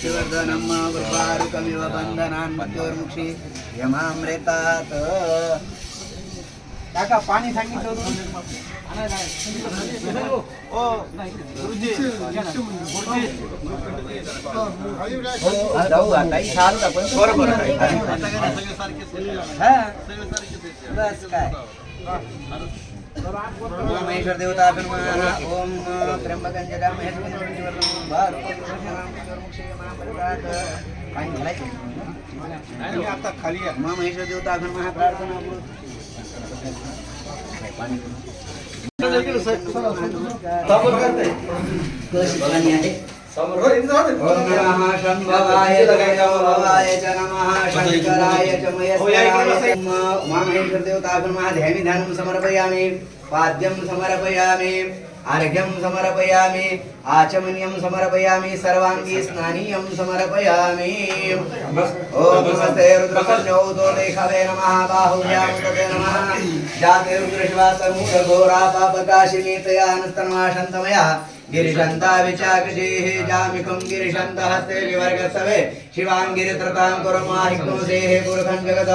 शिवर्धनम् वृपारुकमिव बन्धनान् मृत्योर्मुक्षी यमामृतात् काका पाणी सांगितलं होतं. ओ गुरुजी हो, जाऊ आता इथं आलो ना पण बरोबर हा बस काय ओम महेश्वर देवता अभिर्माना ओम त्र्यंबकांच्या दाम आता खाली मा महेश्वर देवता अभिर्माना नमः शंभवाय शंभवाय च नमः शंकराय च मयस्कराय ओम मामहेश्वर देवताभिर्मः ध्यानि ध्यानं समर्पयामि पाद्यं समर्पयामि अर्घ्यं समर्पयामि, आचमनीयं समर्पयामि, सर्वाङ्गी स्नानीयं समर्पयामि। ॐ नमस्ते रुद्रकन्यौ दोलेखवे नमः बाहुभ्यां तते नमः। जाते पापकाशिनी, तया नस्तन्माशन्तमया। गिरिशन्ता विचाकजेः जामिकं पुरुखं जगत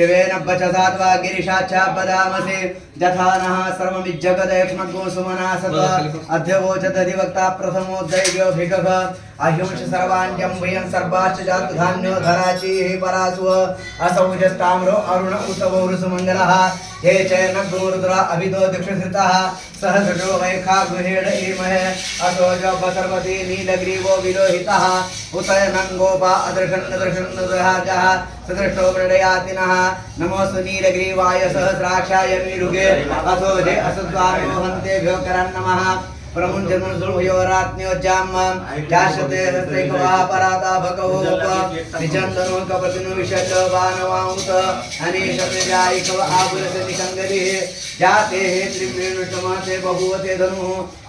शिवेन बचसाद्वा गिरिशाच्या बदामसे जथानः सर्वमिज्जगदैक्ष्मद्गोसुमना सदा अध्यवोचत अधिवक्ता प्रथमोद्दैव्योभिगः अहिंश सर्वाण्यं भयं सर्वाश्च जातधान्यो धराची हे परासुव असौजस्ताम्रो अरुण उतवौरुसुमङ्गलः हे चयन गुरुद्रा अभिदो दीक्षितः सहसजो वैखा गृहेण इमहे असोज बसर्वती नीलग्रीवो विलोहितः। उतयनङ्गोपा अदृशन्न दृशन्न दृहाजः सदृष्टो मृडयातिनः नमोऽस्तु नीलग्रीवाय सहस्राक्षाय मीरुगे असो जे असद्वानो हन्तेभ्यो करान् नमः। प्रमुञ्चनुर्भयोरात्म्योज्जाम् जाशते हस्तेकवा पराता भगवोप जाते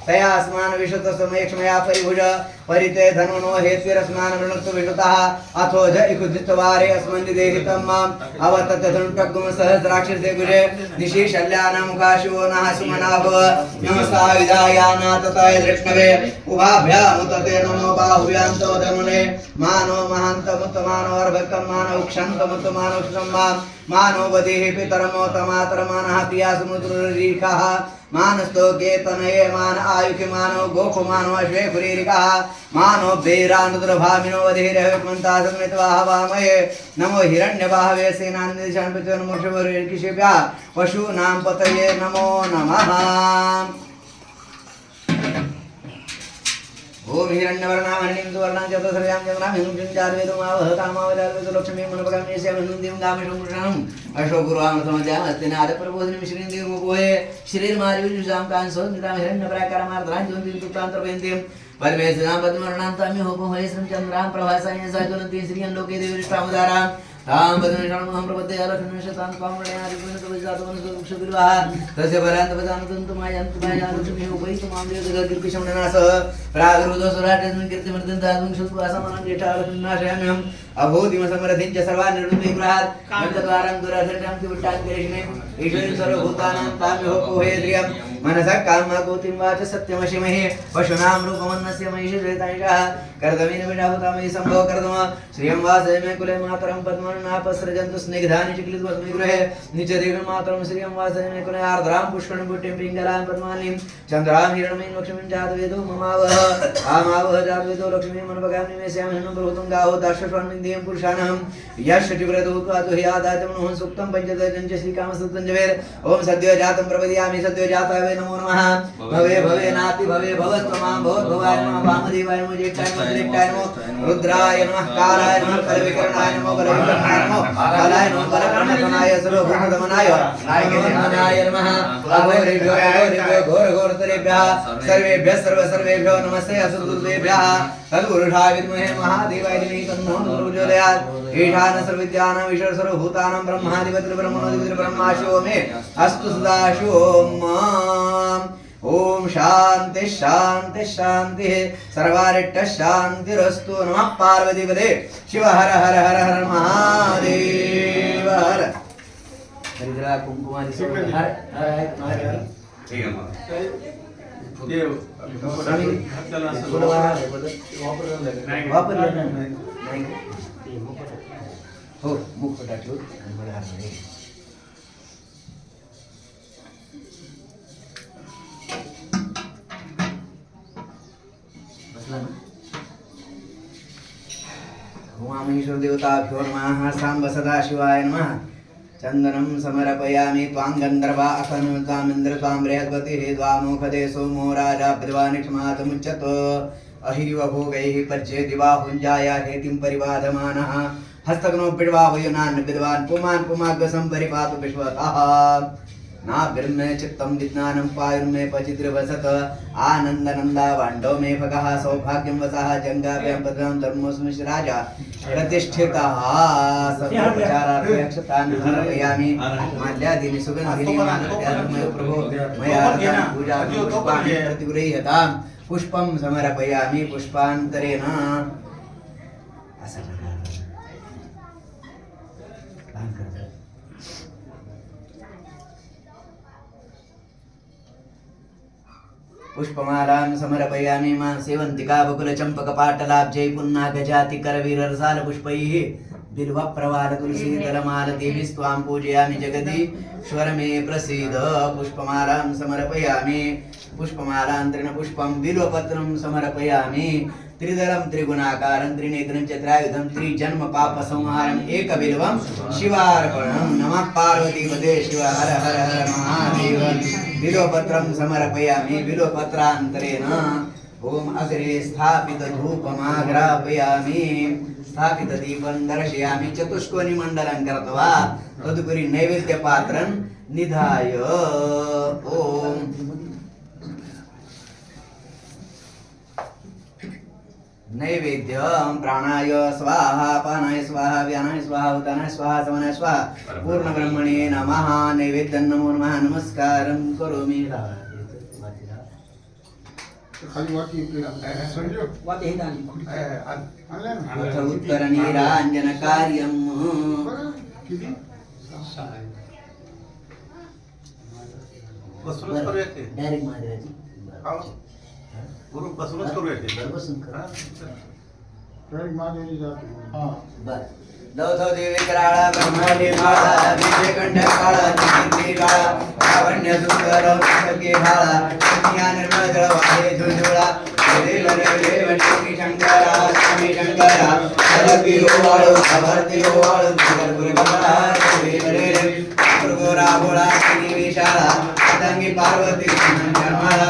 तया स्नान विशत समयक्षमया परिभुज, परिते धनुनो हेत्विरस्नान वृणक्तु विशतः अथो ज इकुदितवारे अस्मन् देहितं माम् अवतत धनुटग्गुम सहस्राक्षसे गुजे निशि शल्यानामुखाशिवो नः सुमनाभ नमसा विधायाना तताय दृष्णवे उभाभ्यामुतते नमो बाहुभ्यां तव धनुने। मानो महान्तमुत्तमानो अर्भकं मानो क्षन्तमुत्तमानो क्षम्मा मानो वदेः पितरमोतमातरमानः प्रियासमुद्ररीखः मानस्तो केतनये मान आयुके मानो गोखु मानो अश्वे पुरीरिकः, मानो बेरानुद्रभामिनो वधिरहमन्ता समित्वाह वामये। नमो हिरण्यबाहवे सेनान्दिशान् पितृन्मुषवरिकिशिभ्यः पशूनां पतये नमो नमः। ओम हिरण्यवर्णामण्यं सुवर्णां चतुर्यां चन्द्रां हिं चिञ्चाद्वेदमावह लक्ष्मीं मनपगाम्यस्यां हिन्दीं गामिषं अशोकुरामसमद्याम् अस्तिनादप्रबोधिनीं श्रीन्देवमुपोहे श्रीर्मारिविजुषां कांसो नितां हिरण्यप्राकारामार्द्रां ज्योतिं तुक्तान्तर्वेन्तीं परमेश्वरां पद्मवर्णां ताम्य चन्द्रां प्रभासाय सज्जनन्तीं श्रियं लोके देवीष्टामुदारां तां पद्मनिषाणमहं प्रपद्ये लक्ष्मीशतां त्वां प्रणयादिपुनतवजातवनसुक्षविर्वाः तस्य परान्तपदानुदन्तमायन्तमायालक्ष्मीः उपैतुमां देवदगकीर्तिशमननासः प्रागरुदोसुराटेस्मिन् कीर्तिमर्दन्ताद्वं शुद्वासमनं जेठालक्ष्मीनाशयाम्यहम् अभूतिमसमरथिं च सर्वान् ईश्वरीं सर्वभूतानां मनसः कामाकोतिं वाच सत्यमशिमहे पशूनां रूपमन्नस्य सम्भव श्रियं मे कुले मातरं पद्मनापसृजन्तु स्निग्धानि चिक्लित्वस्मि गृहे निचदेवी मातरं श्रियं कुले आर्द्रां पुष्कणं पुट्टिं पिङ्गलां पद्मानीं चन्द्रां हिरण्मयीं लक्ष्मीं जातवेदो ममावह आमावह जातवेदो लक्ष्मीं मनभगामि मे श्यां हिरणं प्रभुतं गावो दाशस्वामिन्द्रियं पुरुषाणं यशटिव्रतो त्वातु हि आदातमनुः सुक्तं पञ्चदशं च श्रीकामसुतं जवेर् ॐ सद्यो जातं प्रपदयामि सद्यो जातावे नमो नमः। भवे भवे, नाति, भवे भवस्त्वमां भवद्भवाय नमः। वामदेवाय नमः, ज्येष्ठाय नमः। रुद्राय नमः, कालाय नमः कलविकरणाय नमः, बलविकरणाय नमः, कालाय नमः बलकर्णकनाय सर्वभूतदमनाय नायकनाय नमः। अघोरेभ्यो अघोरेभ्यो घोरघोरतरेभ्यः, सर्वेभ्यः सर्व सर्वेभ्यो नमस्ते, असुरदुर्देभ्यः। तद्पुरुषाय विद्महे महादेवाय धीमहि तन्नो प्रचोदयात् ईशान सर्वविद्यानां ईश्वर सर्वभूतानां ब्रह्माधिपति ब्रह्मणोधिपति ब्रह्माशो मे। अस्तु सदाशिवो माम्। ओम शांति शांति शांति। सर्वारिष्ट शांतिरस्तु नमः पार्वती पदे। शिव हर हर हर हर महादेव। हर। हरिद्रा कुंकुमादि सब हर हर हर हर असं थोडं वारा आहे बदल. नाही. उमामहेश्वर देवताभ्यो नमः। साम्ब सदाशिवाय नमः चन्दनं समर्पयामि त्वां गन्धर्वा अखनुतामिन्द्र त्वां बृहस्पतिः द्वामुखदे सोमो राजा पितवानिक्षमातमुच्यत अहिरिव भोगैः पर्येति बाहुञ्जाया हेतिं परिबाधमानः हस्तग्नो पिड्वा वयुनान् विद्वान् पुमान् पुमाग्रसं परिपातु विश्वतः। नाभिर्मे चित्तं विज्ञानं पायुर्मे पचिद्रवसत। आनन्दनन्दा वाण्डो मे भगः सौभाग्यं वसः जङ्गाभ्यां पदं धर्मोऽस्मि राजा प्रतिष्ठितः सर्वोपचारार्थे अक्षतान् समर्पयामि माल्यादीनि सुगन्धिनि मानव्यात्मयो प्रभो। मया पुष्पाणि पुष्पं समर्पयामि पुष्पान्तरेण। पुष्पमालां समर्पयामि माँ सेवन्तिका बकुलचम्पकपाटलाब्जै पुन्नागजातिकरवीररसालपुष्पैः बिल्वप्रवालतुलसीदलमालतीभिः स्वां पूजयामि जगदीश्वर मे प्रसीद। पुष्पमालां समर्पयामि। पुष्पमालान्तरेण पुष्पं बिल्वपत्रं समर्पयामि। त्रिदलं त्रिगुणाकारं, त्रिनेत्रं चत्रायुधं त्रिजन्म पापसंहारम् एकबिल्वं, शिवार्पणं। नमः पार्वतीपदे शिव, हर हर हर महादेव। बिल्वपत्रं समर्पयामि बिलोपत्रान्तरेण ॐ अग्रे स्थापितधूपमाग्रापयामि। स्थापितदीपं दर्शयामि चतुष्कोणिमण्डलं कृत्वा तदुपरि नैवेद्यपात्रं निधाय। ॐ नैवेद्यं प्राणाय स्वाहा पानाय स्वाहा व्यानाय स्वाहा उदानाय स्वाहा समनाय स्वाहा पूर्णब्रह्मणे नमः नैवेद्यं नमो नमः नमस्कारं करोमि बसूनच डायरेक्ट महादेवाची हा. बसूनच करूया ते बसून करू. महादेवी जातो हा बर दौथो देवी कराळा ब्रह्मणी काळा विजयकंठ काळा कीर्ती काळा लावण्य सुंदर सखे भाळा कन्या निर्मळ जळ झुळझुळा देव देव लक्ष्मी शंकरा स्वामी शंकरा हरती ओवाळू अभरती ओवाळू नगरपुर कमळा देव देव गुरुगोरा भोळा तिनी विशाळा पतंगी पार्वती जन्माळा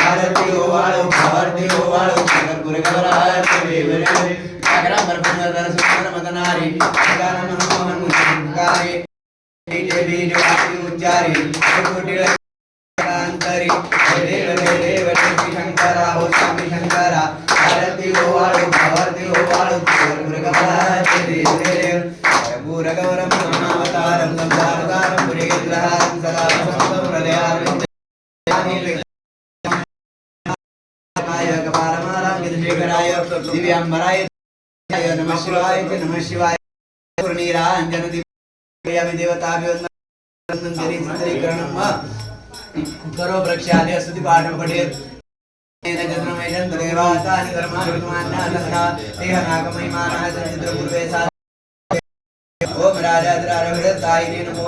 सुंदर मदनारी गानन मोहन मुखारी डीजे बीज वासी उच्चारी कोटिळ अंतरी जय देव जय देव श्री शंकरा हो स्वामी शंकरा आरती ओवाळो आरती ओवाळो नगरपुर कमला देव देव पूरगौरं ब्रह्मावतारं संसारतारं पुरीग्रहारं सदा वसन्तं हृदयारविन्दे कपालमालां నమ శివాయ నమ శివాయ పూర్ణీరాంజన దివ్యామి దేవతాభివందరీకరణం కరో ప్రక్షాళయ స్థుతి పాఠం పఠేత్ ఓం రాజాద్రారవిడతాయినే నమో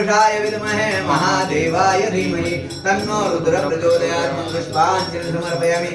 पुरुषाय विद्महे महादेवाय धीमहि तन्नो रुद्र प्रचोदयात् पुष्पाञ्जलिं समर्पयामि।